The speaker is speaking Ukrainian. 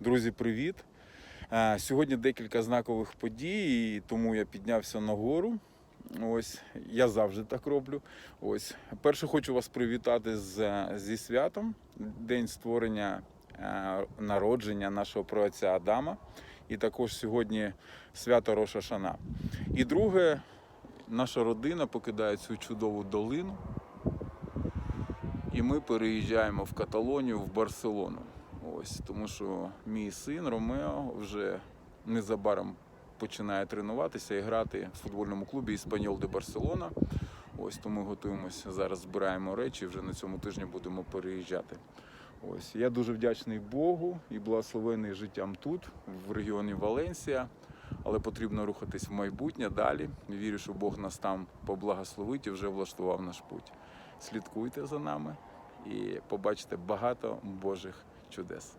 Друзі, привіт! Е, Сьогодні декілька знакових подій, тому я піднявся на гору. Ось я завжди так роблю. Ось перше хочу вас привітати з, зі святом, день створення е, народження нашого праотця Адама. І також сьогодні свято Роша Шана. І друге, наша родина покидає цю чудову долину. І ми переїжджаємо в Каталонію, в Барселону. Ось тому, що мій син Ромео вже незабаром починає тренуватися і грати в футбольному клубі Іспаньол де Барселона. Ось тому готуємося зараз, збираємо речі. Вже на цьому тижні будемо переїжджати. Ось я дуже вдячний Богу і благословений життям тут, в регіоні Валенсія. Але потрібно рухатись в майбутнє далі. Вірю, що Бог нас там поблагословить і вже влаштував наш путь. Слідкуйте за нами і побачите багато Божих чудес.